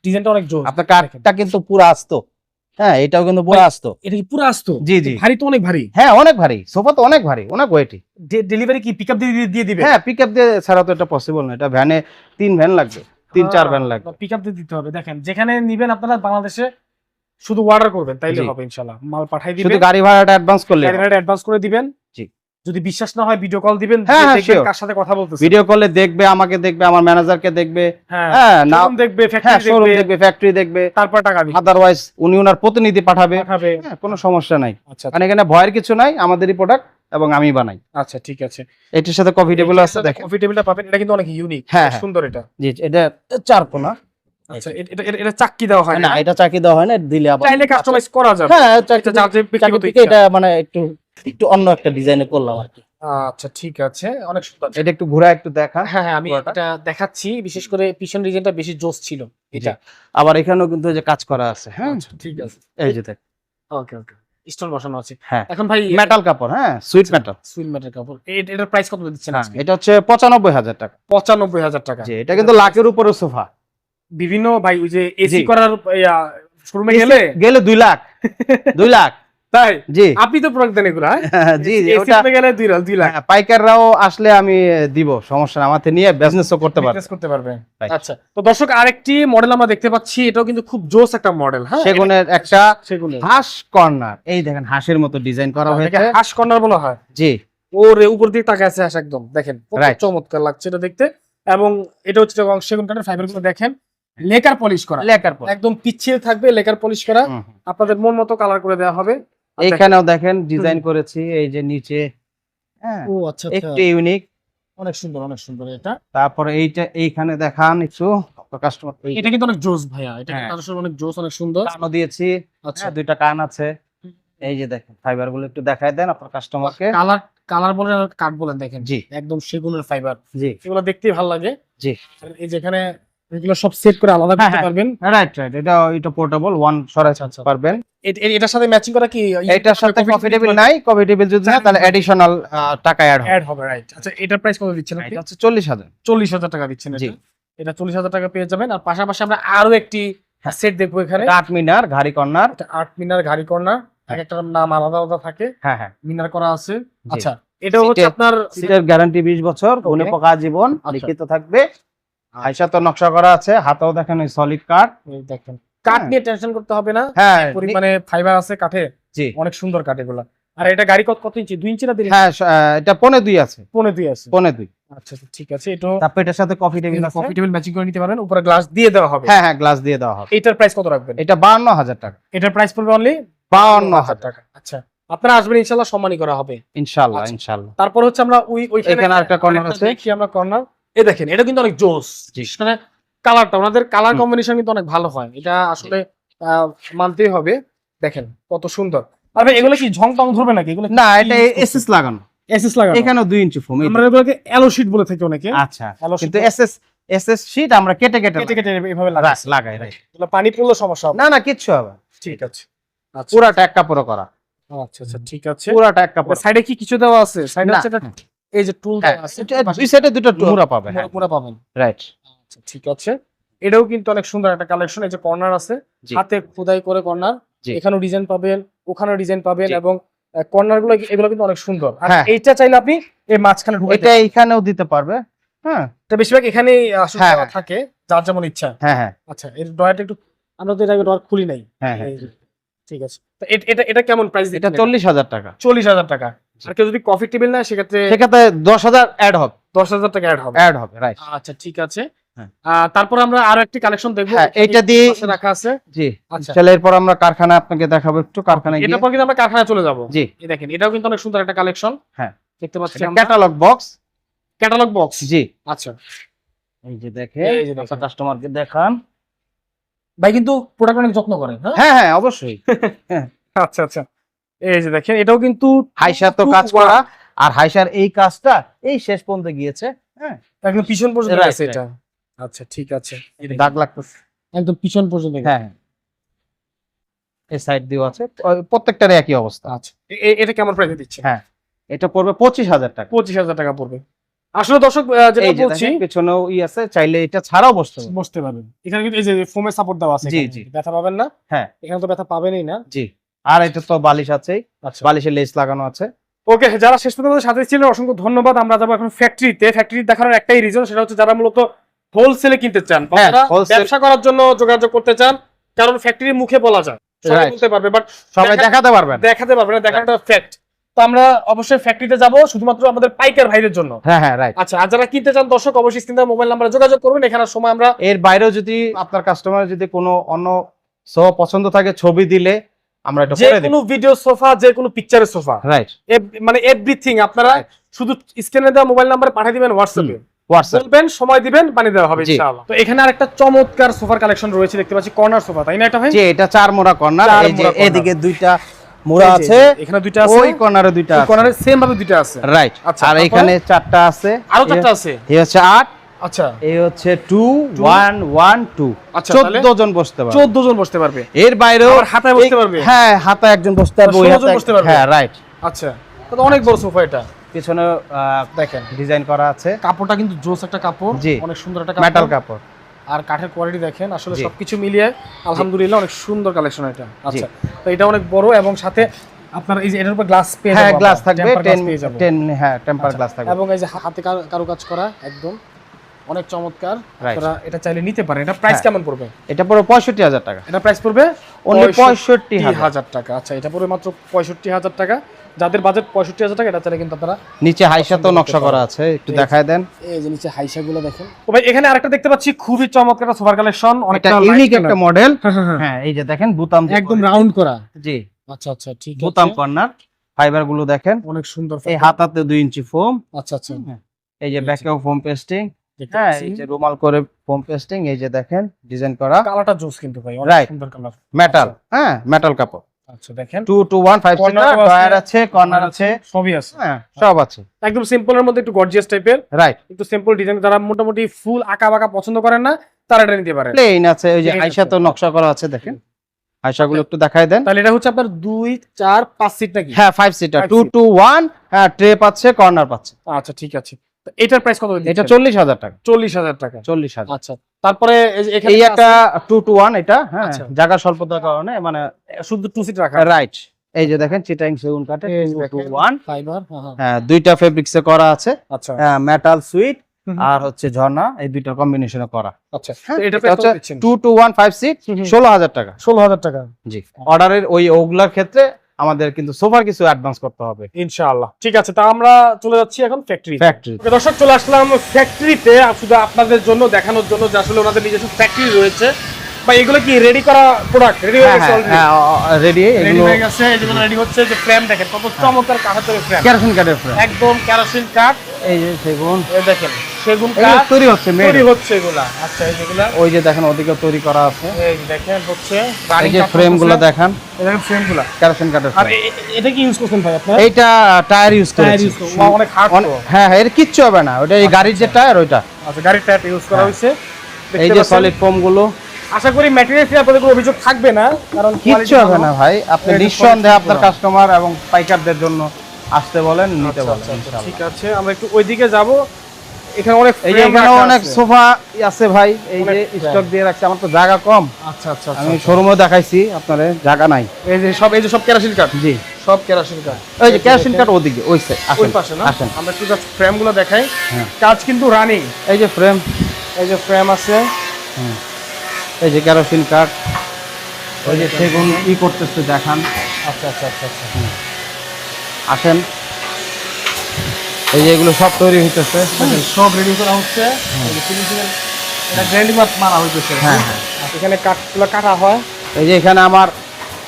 Speaker 2: ডিজাইনটা অনেক জোর।
Speaker 1: আপনার কাঠটা কিন্তু পুরো আস্ত। হ্যাঁ এটাও কিন্তু পুরো আসতো।
Speaker 2: এটা কি পুরো আসতো?
Speaker 1: জি জি।
Speaker 2: ভারী তো অনেক ভারী।
Speaker 1: হ্যাঁ অনেক ভারী। সোফা তো অনেক ভারী অনেক ওয়েটি
Speaker 2: ডেলিভারি কি পিকআপ দিয়ে দিয়ে- দিবে?
Speaker 1: হ্যাঁ পিক আপ দিয়ে ছাড়া তো এটা পসিবল না। এটা ভ্যানে তিন ভ্যান লাগবে তিন চার ভ্যান লাগবে।
Speaker 2: পিকআপ দিয়ে দিতে হবে। দেখেন যেখানে নিবেন আপনারা বাংলাদেশে শুধু অর্ডার করবেন তাইলে। হবে ইনশাআল্লাহ। মাল পাঠাই
Speaker 1: শুধু গাড়ি ভাড়াটা অ্যাডভান্স করলে
Speaker 2: গাড়ি অ্যাডভান্স করে দিবেন।
Speaker 1: জি।
Speaker 2: যদি বিশ্বাস না হয় ভিডিও কল দিবেন
Speaker 1: হ্যাঁ, হ্যাঁ.
Speaker 2: কার সাথে কথা বলতেছে
Speaker 1: ভিডিও কলে দেখবে আমাকে দেখবে আমার ম্যানেজারকে দেখবে
Speaker 2: হ্যাঁ
Speaker 1: হ্যাঁ
Speaker 2: দেখবে
Speaker 1: হ্যাঁ
Speaker 2: ফ্যাক্টরি
Speaker 1: শোরুম
Speaker 2: দেখবে
Speaker 1: দেখবে ফ্যাক্টরি দেখবে
Speaker 2: তারপর টাকা
Speaker 1: আদারওয়াইজ উনি ওনার প্রতিনিধি পাঠাবে। কোনো সমস্যা নাই।
Speaker 2: আচ্ছা
Speaker 1: মানে এখানে ভয়ের কিছু নাই আমাদেরই প্রোডাক্ট এবং আমি বানাই।
Speaker 2: আচ্ছা ঠিক আছে।
Speaker 1: এটির সাথে কফি টেবিল আছে দেখেন।
Speaker 2: কফি টেবিলটা পাবেন এটা কিন্তু অনেক ইউনিক
Speaker 1: হ্যাঁ।
Speaker 2: সুন্দর এটা।
Speaker 1: জি এটা চার কোনা
Speaker 2: আচ্ছা এটা- এটা চাক্কি দেওয়া হয়
Speaker 1: না এটা চাকি দেওয়া হয় না দিলে আবার
Speaker 2: চাইলে কাস্টমাইজ করা যাবে।
Speaker 1: হ্যাঁ চাকি চাকি। এটা মানে একটু একটু অন্য একটা ডিজাইনে করলাম আর কি।
Speaker 2: আচ্ছা ঠিক আছে। অনেক সুন্দর
Speaker 1: এটা একটু ঘুরা একটু দেখা।
Speaker 2: হ্যাঁ হ্যাঁ আমি এটা দেখাচ্ছি। বিশেষ করে পিছন ডিজাইনটা বেশি জোস ছিল এটা।
Speaker 1: আবার এখানেও কিন্তু এই যে কাজ করা আছে হ্যাঁ?
Speaker 2: আচ্ছা ঠিক আছে।
Speaker 1: এই যে দেখ।
Speaker 2: ওকে ওকে। স্টোন বসানো আছে।
Speaker 1: হ্যাঁ।
Speaker 2: এখন ভাই
Speaker 1: মেটাল কাপড় হ্যাঁ? সুইট মেটাল
Speaker 2: সুইট ম্যাটের কাপড়। এটার প্রাইস কত দিচ্ছেন
Speaker 1: হ্যাঁ
Speaker 2: আজকে?
Speaker 1: এটা হচ্ছে পঁচানব্বই হাজার টাকা।
Speaker 2: পঁচানব্বই হাজার টাকা।
Speaker 1: জি এটা কিন্তু লাখের উপরে সোফা।
Speaker 2: বিভিন্ন ভাই ওই যে এসি। করার শোরুমে গেলে?
Speaker 1: গেলে দুই লাখ। দুই লাখ।
Speaker 2: তাই?
Speaker 1: জি।
Speaker 2: আপনি তো প্রোডাক্ট দেন এগুলো হ্যাঁ?
Speaker 1: জি জি, ওটা
Speaker 2: গেলে দুই লাখ দুই লাখ।
Speaker 1: হ্যাঁ, পাইকাররাও আসলে আমি দিব সমস্যা না আমাকে নিয়ে বিজনেসও করতে পারবে।
Speaker 2: বিজনেস করতে
Speaker 1: Right.
Speaker 2: আচ্ছা তো দর্শক আরেকটি মডেল আমরা দেখতে পাচ্ছি এটাও কিন্তু খুব জোস একটা মডেল হ্যাঁ?
Speaker 1: সেগুনের একটা হাঁস কর্নার। এই দেখেন হাঁসের মতো ডিজাইন করা হয়েছে।
Speaker 2: হাঁস কর্নার বলা হয়।
Speaker 1: জি।
Speaker 2: ওরে উপর দিকে তাকায় আছে হাঁস একদম দেখেন কত চমৎকার লাগছে এটা দেখতে। এবং এটা হচ্ছে এবং সেগুন কাঠের ফাইবারগুলো দেখেন লেকার পলিশ করা।
Speaker 1: লেকার
Speaker 2: একদম পিচ্ছিল থাকবে লেকার পলিশ করা। আপনাদের মন মতো কালার করে দেওয়া হবে। আর দেখেন-
Speaker 1: ডিজাইন করেছি এই যে নিচে হ্যাঁ
Speaker 2: ও আচ্ছা আচ্ছা।
Speaker 1: একটু ইউনিক
Speaker 2: অনেক সুন্দর অনেক সুন্দর এটা।
Speaker 1: তারপরে এইটা এইখানে দেখান একটু কাস্টমার
Speaker 2: এটা কিন্তু অনেক জোস ভাইয়া। এটা
Speaker 1: হ্যাঁ।
Speaker 2: আসলে অনেক জোস অনেক সুন্দর।
Speaker 1: কানও দিয়েছি
Speaker 2: আচ্ছা।
Speaker 1: হ্যাঁ, দুইটা কান আছে। এই যে দেখেন ফাইবারগুলো একটু দেন আপনার কাস্টমারকে
Speaker 2: কালার কালার বলেন আর কাঠ বলেন দেখেন।
Speaker 1: জি।
Speaker 2: একদম সেগুনের ফাইবার
Speaker 1: জি।
Speaker 2: এগুলো দেখতেই ভালো লাগে।
Speaker 1: জি।
Speaker 2: এই যেখানে এগুলো সব সেট করে আলাদা
Speaker 1: হ্যাঁ,
Speaker 2: করতে
Speaker 1: হ্যাঁ।
Speaker 2: পারবেন?
Speaker 1: রাইট রাইট এটা এটা পোর্টেবল ওয়ান সরাই
Speaker 2: আচ্ছা, আচ্ছা।
Speaker 1: পারবেন।
Speaker 2: এটার সাথে ম্যাচিং করা কি?
Speaker 1: এটার সাথে নাই কফি যদি না তাহলে এডিশনাল টাকা অ্যাড হবে।
Speaker 2: অ্যাড হবে রাইট আচ্ছা এটার প্রাইস কত দিচ্ছেন আপনি?
Speaker 1: হাজার।
Speaker 2: চল্লিশ হাজার টাকা দিচ্ছেন। এটা। এটা চল্লিশ হাজার টাকা পেয়ে যাবেন। আর পাশাপাশি আমরা আরও একটি সেট দেখব এখানে।
Speaker 1: কাঠ মিনার ঘাড়ি কর্নার।
Speaker 2: আট মিনার গাড়ি কর্নার। এক নাম আলাদা আলাদা থাকে।
Speaker 1: হ্যাঁ হ্যাঁ।
Speaker 2: মিনার করা আছে। আচ্ছা এটা হচ্ছে আপনার
Speaker 1: সিটের গ্যারান্টি বিশ বছর
Speaker 2: Okay.
Speaker 1: গুণে পোকা জীবন
Speaker 2: আচ্ছা।
Speaker 1: লিখিত থাকবে। আইসা তো নকশা করা আছে হাতেও দেখেন ওই সলিড কাঠ।
Speaker 2: এই দেখেন। কাঠ
Speaker 1: হ্যাঁ।
Speaker 2: নিয়ে টেনশন করতে হবে না।
Speaker 1: হ্যাঁ
Speaker 2: পরিমাণে ফাইবার আছে কাঠে।
Speaker 1: জি।
Speaker 2: অনেক সুন্দর কাঠ এগুলা। আর এটা গাড়ি কত কত ইঞ্চি? দুই ইঞ্চি না
Speaker 1: হ্যাঁ এটা পনে দুই আছে।
Speaker 2: পৌনে দুই আছে।
Speaker 1: পনে দুই।
Speaker 2: আচ্ছা আচ্ছা, ঠিক আছে এটা
Speaker 1: তারপর এটার সাথে কফি টেবিল আছে।
Speaker 2: কফি টেবিল ম্যাচিং করে নিতে পারবেন উপরে গ্লাস দিয়ে দেওয়া হবে।
Speaker 1: হ্যাঁ হ্যাঁ গ্লাস দিয়ে দেওয়া হবে।
Speaker 2: এটার প্রাইস কত রাখবেন?
Speaker 1: এটা বাউন্ন হাজার টাকা।
Speaker 2: এটার প্রাইস পড়বে অনলি
Speaker 1: বাউন্ন হাজার
Speaker 2: টাকা। আচ্ছা আপনারা আসবেন ইনশাআল্লাহ সম্মানই করা হবে।
Speaker 1: ইনশাল্লাহ
Speaker 2: আচ্ছা।
Speaker 1: ইনশাল্লাহ
Speaker 2: তারপর হচ্ছে আমরা ওই ওই
Speaker 1: এখানে আরেকটা corner আছে।
Speaker 2: দেখি আমরা কর্নার এই দেখেন এটা কিন্তু অনেক জোস। মানে কালারটা ওনাদের কালার কম্বিনেশন কিন্তু অনেক ভালো হয়। এটা আসলে আহ, মানতেই হবে। দেখেন কত সুন্দর। আর ভাই এগুলো কি ঝং টং ধরবে নাকি? এগুলো
Speaker 1: না এটা এসএস লাগানো।
Speaker 2: এসএস লাগানো।
Speaker 1: এখানেও দুই ইঞ্চি ফোম
Speaker 2: আমরা এগুলোকে অ্যালো শিট বলে থাকি অনেকে।
Speaker 1: আচ্ছা কিন্তু এসএস এসএস শীট আমরা কেটে কেটে
Speaker 2: কেটে কেটে এভাবে লাগাই।
Speaker 1: লাগাই লাগাই রাইট
Speaker 2: এগুলো পানি পড়লে সমস্যা হবে
Speaker 1: না। না কিচ্ছু হবে
Speaker 2: ঠিক আছে। আচ্ছা
Speaker 1: পুরাটা এক কাপড় করা।
Speaker 2: আচ্ছা আচ্ছা ঠিক আছে।
Speaker 1: পুরাটা এক কাপড়।
Speaker 2: সাইডে কি কিছু দেওয়া আছে? সাইডে এটা- এই যে টুল
Speaker 1: হ্যাঁ,
Speaker 2: আছে
Speaker 1: দুই সাইডে দুটো মুরা পাবে হ্যাঁ।
Speaker 2: পাবেন।
Speaker 1: রাইট
Speaker 2: আচ্ছা ঠিক আছে। এটাও কিন্তু অনেক সুন্দর একটা কালেকশন এই যে কর্নার আছে। হাতে খোদাই করে কর্নার এখানেও ডিজাইন পাবেন ওখানেও ডিজাইন পাবেন এবং কর্নারগুলো এগুলো কিন্তু অনেক সুন্দর। আর
Speaker 1: হ্যাঁ।
Speaker 2: এইটা চাইলে আপনি এই মাঝখানে
Speaker 1: এটা এইখানেও দিতে পারবে হ্যাঁ।
Speaker 2: এটা বেশিরভাগ এখানে আসলে
Speaker 1: হ্যাঁ।
Speaker 2: থাকে যার যেমন ইচ্ছা।
Speaker 1: হ্যাঁ হ্যাঁ।
Speaker 2: আচ্ছা এর ডয়ারটা একটু আমরা তো এর আগে ডয়ার খুলি নাই।
Speaker 1: হ্যাঁ হ্যাঁ।
Speaker 2: ঠিক আছে। এটা এটা কেমন প্রাইস
Speaker 1: এটা চল্লিশ হাজার টাকা।
Speaker 2: চল্লিশ হাজার টাকা। আর কেউ যদি কফি টেবিল নেয় সেক্ষেত্রে
Speaker 1: সেক্ষেত্রে দশ হাজার অ্যাড হবে।
Speaker 2: দশ হাজার টাকা অ্যাড হবে।
Speaker 1: অ্যাড হবে রাইট
Speaker 2: আচ্ছা ঠিক আছে।
Speaker 1: হ্যাঁ।
Speaker 2: তারপর আমরা আরও একটি কালেকশন দেখব।
Speaker 1: হ্যাঁ, এইটা দিয়ে-
Speaker 2: রাখা আছে।
Speaker 1: জি।
Speaker 2: আচ্ছা।
Speaker 1: এরপর আমরা কারখানা আপনাকে দেখাবো একটু কারখানায়
Speaker 2: এটার পর কিন্তু আমরা কারখানায় চলে যাব।
Speaker 1: জি।
Speaker 2: এই দেখেন এটাও কিন্তু অনেক সুন্দর একটা কালেকশন
Speaker 1: হ্যাঁ।
Speaker 2: দেখতে পাচ্ছি
Speaker 1: ক্যাটালগ বক্স
Speaker 2: ক্যাটালগ বক্স
Speaker 1: জি।
Speaker 2: আচ্ছা।
Speaker 1: এই যে দেখে
Speaker 2: এই যে।
Speaker 1: কাস্টমারকে দেখান।
Speaker 2: ভাই কিন্তু প্রোডাক্ট অনেক যত্ন করেন হ্যাঁ?
Speaker 1: হ্যাঁ হ্যাঁ অবশ্যই।
Speaker 2: আচ্ছা আচ্ছা। এই যে দেখেন এটাও কিন্তু
Speaker 1: হাইসার তো কাজ করা। আর হাইসার এই কাজটা এই শেষ পর্যন্ত গিয়েছে হ্যাঁ?
Speaker 2: একদম পিছন পর্যন্ত আছে এটা। আচ্ছা ঠিক আছে।
Speaker 1: দাগ লাগতেছে।
Speaker 2: একদম পিছন পর্যন্ত গেছে।
Speaker 1: হ্যাঁ হ্যাঁ। এই সাইড দিয়েও আছে। একই অবস্থা।
Speaker 2: আচ্ছা এটা কেমন প্রাইসে দিচ্ছে
Speaker 1: হ্যাঁ এটা পড়বে পঁচিশ হাজার টাকা।
Speaker 2: পঁচিশ হাজার টাকা পড়বে। আসলে দর্শক যেটা বলছি
Speaker 1: পেছনেও ই আছে চাইলে এটা ছাড়াও বসতে
Speaker 2: বসতে পারবেন। এখানে কিন্তু এই যে ফোমের সাপোর্ট দেওয়া আছে
Speaker 1: জি, জি।
Speaker 2: ব্যথা পাবেন না।
Speaker 1: হ্যাঁ।
Speaker 2: এখানে তো ব্যথা পাবেনই না।
Speaker 1: জি। আর এটা তো বালিশ আছেই
Speaker 2: আচ্ছা।
Speaker 1: বালিশের লেস লাগানো আছে।
Speaker 2: ওকে যারা শেষ পর্যন্ত সাথে ছিলেন অসংখ্য ধন্যবাদ। আমরা যাব এখন ফ্যাক্টরিতে ফ্যাক্টরি দেখানোর একটাই রিজন সেটা হচ্ছে যারা মূলত হোলসেলে কিনতে চান
Speaker 1: হ্যাঁ,
Speaker 2: ব্যবসা করার জন্য যোগাযোগ করতে চান কারণ ফ্যাক্টরির মুখে বলা যায়। বলতে পারবে বাট
Speaker 1: সবাই দেখাতে
Speaker 2: পারবে না দেখানোটা ফ্যাক্ট তো আমরা অবশ্যই ফ্যাক্টরিতে যাব শুধুমাত্র আমাদের পাইকার ভাইদের জন্য।
Speaker 1: হ্যাঁ হ্যাঁ রাইট
Speaker 2: আচ্ছা আর যারা কিনতে চান দর্শক অবশ্যই স্ক্রিনে মোবাইল নাম্বারে যোগাযোগ করবেন। এখানে সময় আমরা
Speaker 1: এর বাইরেও যদি আপনার কাস্টমার যদি কোনো অন্য সহ পছন্দ থাকে ছবি দিলে আমরা এটা
Speaker 2: যে কোনো ভিডিও সোফা যে কোনো পিকচারের সোফা
Speaker 1: রাইট
Speaker 2: মানে এভরিথিং আপনারা শুধু স্ক্রিনে দেওয়া মোবাইল নাম্বারে পাঠিয়ে দিবেন হোয়াটসঅ্যাপে বলবেন সময় দিবেন পানি দেওয়া হবে ইনশাআল্লাহ। তো এখানে আরেকটা চমৎকার সোফার কালেকশন রয়েছে দেখতে পাচ্ছি কর্নার সোফা তাই না এটা ভাই?
Speaker 1: এটা চার মোড়া কর্নার
Speaker 2: চার
Speaker 1: এই যে এদিকে দুইটা মোড়া আছে
Speaker 2: এখানে দুইটা আছে।
Speaker 1: ওই কর্নারে দুইটা আছে।
Speaker 2: কর্নারে সেম ভাবে দুইটা আছে।
Speaker 1: রাইট
Speaker 2: আচ্ছা,
Speaker 1: আর এখানে চারটা আছে।
Speaker 2: আরও চারটা আছে?
Speaker 1: এই হচ্ছে আট
Speaker 2: আচ্ছা।
Speaker 1: এই হচ্ছে টু ওয়ান ওয়ান টু
Speaker 2: আচ্ছা,
Speaker 1: চোদ্দ জন বসতে পারবে।
Speaker 2: 14 জন বসতে পারবে।
Speaker 1: এর বাইরেও
Speaker 2: হাতায় বসতে পারবে?
Speaker 1: হ্যাঁ হাতায় একজন বসতে পারবে ওই
Speaker 2: 16 জন
Speaker 1: হাতায়-
Speaker 2: বসতে পারবে?
Speaker 1: হ্যাঁ রাইট
Speaker 2: আচ্ছা তো অনেক বড় সোফা এটা।
Speaker 1: পিছনে
Speaker 2: দেখেন।
Speaker 1: ডিজাইন করা আছে।
Speaker 2: কাপড়টা কিন্তু জোস একটা কাপড় অনেক সুন্দর একটা
Speaker 1: মেটাল
Speaker 2: কাপড়। আর কাঠের কোয়ালিটি দেখেন আসলে সবকিছু মিলিয়ে আলহামদুলিল্লাহ অনেক সুন্দর কালেকশন এটা। আচ্ছা তো এটা অনেক বড় এবং সাথে আপনার এই যে এটার উপর গ্লাস পেয়ে
Speaker 1: হ্যাঁ গ্লাস থাকবে 10 10 হ্যাঁ টেম্পার গ্লাস থাকবে।
Speaker 2: এবং এই যে হাতে কারু- কারুকাজ করা একদম। অনেক চমৎকার। আপনারা এটা চাইলে নিতে পারেন। এটা প্রাইস
Speaker 1: হ্যাঁ।
Speaker 2: কেমন পড়বে?
Speaker 1: এটা পুরো 65000 টাকা।
Speaker 2: এটা প্রাইস পড়বে
Speaker 1: Only 65,000
Speaker 2: হাজার। টাকা। আচ্ছা এটা পড়বে মাত্র পঁয়ষট্টি হাজার টাকা। যাদের বাজেট পঁয়ষট্টি হাজার টাকা এটা চাইলে কিন্তু আপনারা
Speaker 1: নিচে হাইসাতেও নকশা করা আছে একটু দেখায় দেন।
Speaker 2: এই যে নিচে হাইসা গুলো দেখেন। ও ভাই এখানে আরেকটা দেখতে পাচ্ছি খুবই চমৎকার একটা সোফার কালেকশন অনেকটা
Speaker 1: ইউনিক একটা মডেল
Speaker 2: হ্যাঁ, হ্যাঁ, হ্যাঁ।
Speaker 1: এই যে দেখেন বুতাম
Speaker 2: একদম রাউন্ড করা।
Speaker 1: জি।
Speaker 2: আচ্ছা আচ্ছা ঠিক
Speaker 1: বুতাম
Speaker 2: আছে
Speaker 1: কর্নার ফাইবারগুলো দেখেন।
Speaker 2: অনেক সুন্দর
Speaker 1: এই হাতাতে 2 ইঞ্চি ফোম
Speaker 2: আচ্ছা আচ্ছা।
Speaker 1: এই যে ব্যাকেও ফোম পেস্টিং হ্যাঁ এই যে রুমাল করে ফোম পেস্টিং এই যে দেখেন ডিজাইন করা।
Speaker 2: কালারটা জোস কিন্তু ভাই অনেক সুন্দর কালার
Speaker 1: মেটাল হ্যাঁ মেটাল কাপড়।
Speaker 2: আচ্ছা দেখেন।
Speaker 1: 2 টু 1 5 সিটার
Speaker 2: ও আছে,
Speaker 1: কর্নার আছে
Speaker 2: সবই আছে।
Speaker 1: হ্যাঁ সব আছে।
Speaker 2: একদম সিম্পলের মধ্যে একটু গর্জিয়াস টাইপের
Speaker 1: রাইট
Speaker 2: একটু সিম্পল ডিজাইন যারা মোটামুটি ফুল আঁকা বাঁকা পছন্দ করেন না তারা এটা নিতে পারেন।
Speaker 1: প্লেন আছে ওই যে
Speaker 2: আছে।
Speaker 1: তো নকশা করা আছে দেখেন। আয়সা গুলো একটু দেখায় দেন।
Speaker 2: তাহলে এটা হচ্ছে আপনার দুই চার পাঁচ সিট নাকি?
Speaker 1: হ্যাঁ 5 সিটার 2 টু 1 হ্যাঁ ট্রে পাচ্ছে কর্নার পাচ্ছে।
Speaker 2: আচ্ছা ঠিক আছে। এটার প্রাইস কত
Speaker 1: এটা 40000 টাকা।
Speaker 2: চল্লিশ হাজার টাকা।
Speaker 1: 40000
Speaker 2: আচ্ছা তারপরে এই
Speaker 1: একটা 2 টু 1 এটা হ্যাঁ
Speaker 2: আচ্ছা।
Speaker 1: জায়গা স্বল্পতার কারণে মানে
Speaker 2: শুধু টু সিট রাখা?
Speaker 1: রাইট এই যে দেখেন চিটাং সেগুন কাঠে 2 টু 1
Speaker 2: ফাইবার হ্যাঁ হ্যাঁ।
Speaker 1: হ্যাঁ দুইটা ফেব্রিক্সে করা আছে।
Speaker 2: আচ্ছা।
Speaker 1: মেটাল সুইট আর হচ্ছে ঝর্ণা এই দুইটা কম্বিনেশনে করা।
Speaker 2: আচ্ছা
Speaker 1: হ্যাঁ,
Speaker 2: এটা
Speaker 1: হচ্ছে
Speaker 2: কত দিচ্ছেন?
Speaker 1: 2 টু 1 5 সিট
Speaker 2: হুম।
Speaker 1: 16000 টাকা।
Speaker 2: ষোলো হাজার টাকা।
Speaker 1: জি। অর্ডারের ওই ওগুলার ক্ষেত্রে আমাদের কিন্তু সোফার কিছু অ্যাডভান্স করতে হবে।
Speaker 2: ইনশাআল্লাহ। ঠিক আছে তা আমরা চলে যাচ্ছি এখন ফ্যাক্টরি
Speaker 1: ফ্যাক্টরি
Speaker 2: দর্শক চলে আসলাম ফ্যাক্টরিতে শুধু আপনাদের জন্য দেখানোর জন্য যে আসলে ওনাদের নিজস্ব ফ্যাক্টরি রয়েছে। বা এগুলো কি রেডি করা প্রোডাক্ট রেডি হয়ে গেছে অলরেডি
Speaker 1: রেডি
Speaker 2: রেডি
Speaker 1: এগুলো
Speaker 2: হয়ে গেছে যেগুলো রেডি হচ্ছে যে ফ্রেম দেখেন কত চমৎকার কাঠের তৈরি ফ্রেম
Speaker 1: কেরোসিন কাঠের ফ্রেম
Speaker 2: একদম কেরোসিন কাঠ।
Speaker 1: এই যে সেগুন।
Speaker 2: এই দেখেন। সেগুন কাঠ
Speaker 1: তৈরি হচ্ছে
Speaker 2: তৈরি হচ্ছে এগুলা। আচ্ছা এই
Speaker 1: ওই যে দেখেন ওদিকে তৈরি করা আছে।
Speaker 2: এই দেখেন হচ্ছে
Speaker 1: এই যে
Speaker 2: কাঠ
Speaker 1: ফ্রেমগুলো
Speaker 2: করতেছে।
Speaker 1: দেখেন।
Speaker 2: এই দেখেন
Speaker 1: ফ্রেমগুলা কাঠের
Speaker 2: আর
Speaker 1: frame।
Speaker 2: এ- এ- এটা কি ইউজ করছেন ভাই আপনার?
Speaker 1: এইটা টায়ার ইউজ করেছি।
Speaker 2: use করো। অনেক hard
Speaker 1: হ্যাঁ হ্যাঁ এর কিচ্ছু হবে না। ওটা এই গাড়ির যে টায়ার ওইটা।
Speaker 2: আচ্ছা গাড়ির টায়ার ইউজ করা
Speaker 1: হ্যাঁ।
Speaker 2: হয়েছে।
Speaker 1: এই যে। সলিড ফোমগুলো।
Speaker 2: আশা করি আপনাদের কোনো অভিযোগ থাকবে না কারণ
Speaker 1: কিচ্ছু হবে না ভাই। আপনি নিঃসন্দেহে আপনার কাস্টমার এবং পাইকারদের জন্য আসতে বলেন নিতে
Speaker 2: আচ্ছা,
Speaker 1: বলেন
Speaker 2: আচ্ছা, আচ্ছা, ঠিক আছে আমরা একটু ওইদিকে যাব। এখানে অনেক
Speaker 1: এই যে
Speaker 2: frame
Speaker 1: এখানে অনেক সোফা আছে ভাই এই যে স্টক দিয়ে রাখছে। আমার তো জায়গা কম।
Speaker 2: আচ্ছা আচ্ছা
Speaker 1: আমি
Speaker 2: আচ্ছা।
Speaker 1: শোরুমে দেখাইছি আপনার জায়গা নাই।
Speaker 2: এই যে সব এই যে সব কেরাসিন কাঠ
Speaker 1: জি।
Speaker 2: সব কেরাসিন কাঠ
Speaker 1: ওই যে কেরোসিন কাঠ ওদিকে ওই সাইড
Speaker 2: ওই পাশে না? আমরা একটু জাস্ট ফ্রেমগুলো দেখাই।
Speaker 1: হ্যাঁ।
Speaker 2: কাজ কিন্তু রানিং
Speaker 1: এই যে ফ্রেম
Speaker 2: এই যে ফ্রেম আছে।
Speaker 1: এই যে কেরোসিন কাঠ ওই যে সেগুন ই করতেছে দেখান।
Speaker 2: আচ্ছা আচ্ছা আচ্ছা আচ্ছা।
Speaker 1: আসেন। এই যে এগুলো সব তৈরি হইতেছে।
Speaker 2: সব রেডি করা হচ্ছে। এটা গ্রাইন্ডিং মারা হইতেছে।
Speaker 1: হ্যাঁ, হ্যাঁ।
Speaker 2: এখানে কাঠগুলো কাটা হয়।
Speaker 1: এই যে এখানে আমার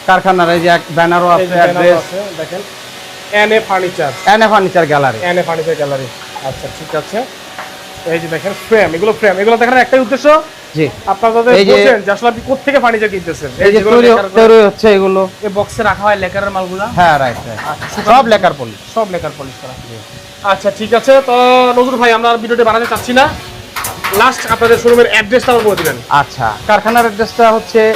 Speaker 1: কারখানার এই যে এক ব্যানারও আছে অ্যাড্রেস
Speaker 2: দেখেন এন এ ফার্নিচার
Speaker 1: এনে furniture gallery
Speaker 2: N A furniture gallery আচ্ছা ঠিক আছে। এই যে দেখেন ফ্রেম এগুলো ফ্রেম এগুলো দেখার একটাই উদ্দেশ্য
Speaker 1: জি।
Speaker 2: আপনারা যাদের
Speaker 1: যে-
Speaker 2: আসলে আপনি কোথেকে ফার্নিচার কিনতেছেন?
Speaker 1: এই যে তৈরি হচ্ছে এগুলো।
Speaker 2: এই বক্সে রাখা হয় লেকারের মালগুলা?
Speaker 1: হ্যাঁ রাইট রাইট
Speaker 2: আচ্ছা,
Speaker 1: সব লেখার পলি
Speaker 2: সব লেকার পলিশ করা। আচ্ছা ঠিক আছে। তো নজরুল ভাই আমরা ভিডিওটি বানাতে চাচ্ছি না। লাস্ট আপনাদের শোরুমের অ্যাড্রেসটা বলে দিবেন।
Speaker 1: আচ্ছা কারখানার অ্যাড্রেসটা হচ্ছে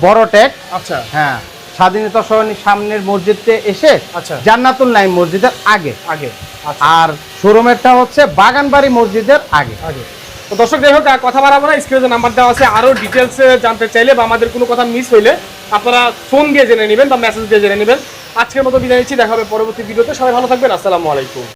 Speaker 1: বড় টেক
Speaker 2: আচ্ছা।
Speaker 1: হ্যাঁ স্বাধীনতা সরণির সামনের মসজিদে এসে
Speaker 2: আচ্ছা।
Speaker 1: জান্নাতুল নাইম মসজিদের আগে।
Speaker 2: আগে। আচ্ছা।
Speaker 1: আর শোরুমেরটা হচ্ছে বাগানবাড়ি মসজিদের আগে।
Speaker 2: আগে। তো দর্শক, যাই হোক কথা বাড়াবো না। স্ক্রিনে নাম্বার দেওয়া আছে আরও ডিটেলস জানতে চাইলে বা আমাদের কোনো কথা মিস হইলে আপনারা ফোন দিয়ে জেনে নেবেন বা মেসেজ দিয়ে জেনে নেবেন। আজকের মতো বিদায় নিচ্ছি, দেখা হবে পরবর্তী ভিডিওতে। সবাই ভালো থাকবেন, আসসালামু আলাইকুম।